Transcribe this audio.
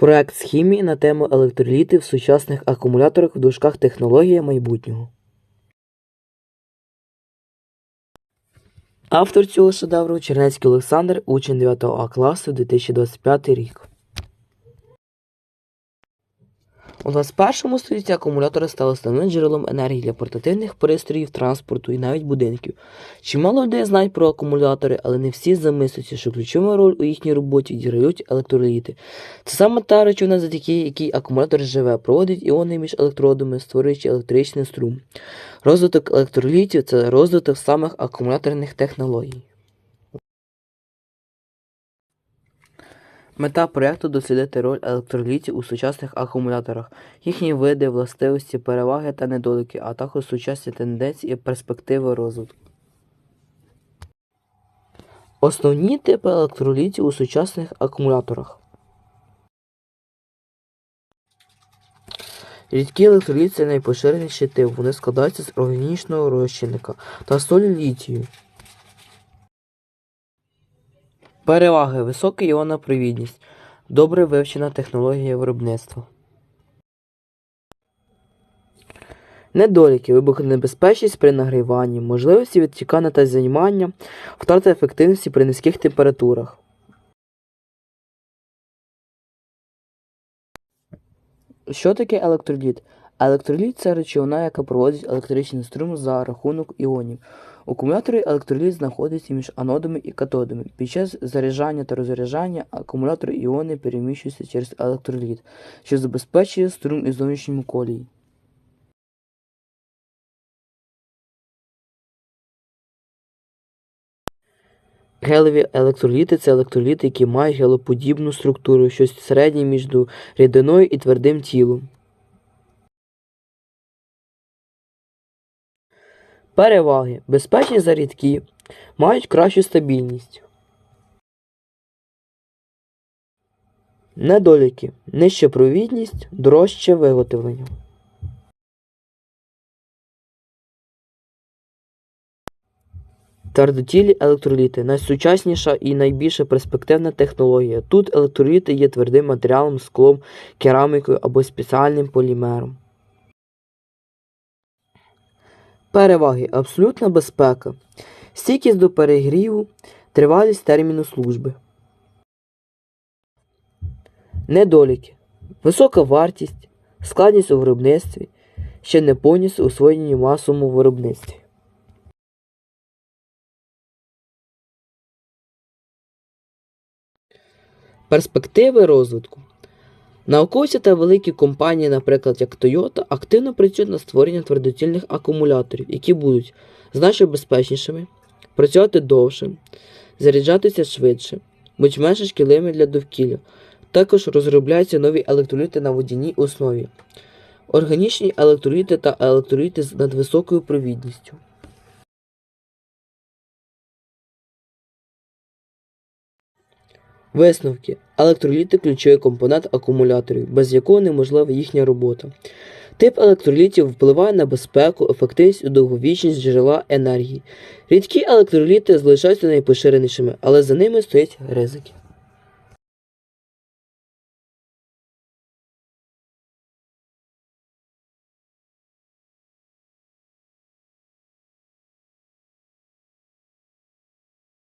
Проект з хімії на тему електроліти в сучасних акумуляторах в дужках технологія майбутнього. Автор цього шедевру Чернецький Олександр, учень 9 А класу 2025 рік. У 21 столітті акумулятори стали основним джерелом енергії для портативних пристроїв, транспорту і навіть будинків. Чимало людей знають про акумулятори, але не всі замислюються, що ключову роль у їхній роботі відіграють електроліти. Це саме та речовина, завдяки якій акумулятор живе, проводить іони між електродами, створюючи електричний струм. Розвиток електролітів це розвиток самих акумуляторних технологій. Мета проєкту дослідити роль електролітів у сучасних акумуляторах, їхні види, властивості, переваги та недоліки, а також сучасні тенденції і перспективи розвитку. Основні типи електролітів у сучасних акумуляторах. Рідкі електроліт це найпоширеніший тип. Вони складаються з органічного розчинника та солі літію. Переваги висока іонна провідність, добре вивчена технологія виробництва. Недоліки, вибухонебезпечність при нагріванні, можливості відтікання та знімання, втрата ефективності при низьких температурах. Що таке електроліт? Електроліт це речовина, яка проводить електричний струм за рахунок іонів. У акумуляторі електроліт знаходиться між анодами і катодами. Під час заряджання та розряджання акумулятор іони переміщуються через електроліт, що забезпечує струм із зовнішньому колії. Гелеві електроліти це електроліти, які мають гелоподібну структуру, щось середнє між рідиною і твердим тілом. Переваги. Безпечні за мають кращу стабільність. Недоліки. Нижча провідність, дорожче виготовлення. Твердотілі електроліти найсучасніша і найбільша перспективна технологія. Тут електроліти є твердим матеріалом, склом, керамікою або спеціальним полімером. Переваги. Абсолютна безпека. Стійкість до перегріву, тривалість терміну служби. Недоліки. Висока вартість, складність у виробництві, ще не повністю освоєні масовому виробництві. Перспективи розвитку. Науковці та великі компанії, наприклад, як Toyota, активно працюють над створенням твердотільних акумуляторів, які будуть значно безпечнішими, працювати довше, заряджатися швидше, будуть менше шкідливими для довкілля. Також розробляються нові електроліти на водяній основі, органічні електроліти та електроліти з надвисокою провідністю. Висновки. Електроліти ключовий компонент акумуляторів, без якого неможлива їхня робота. Тип електролітів впливає на безпеку, ефективність і довговічність джерела енергії. Рідкі електроліти залишаються найпоширенішими, але за ними стоять ризики.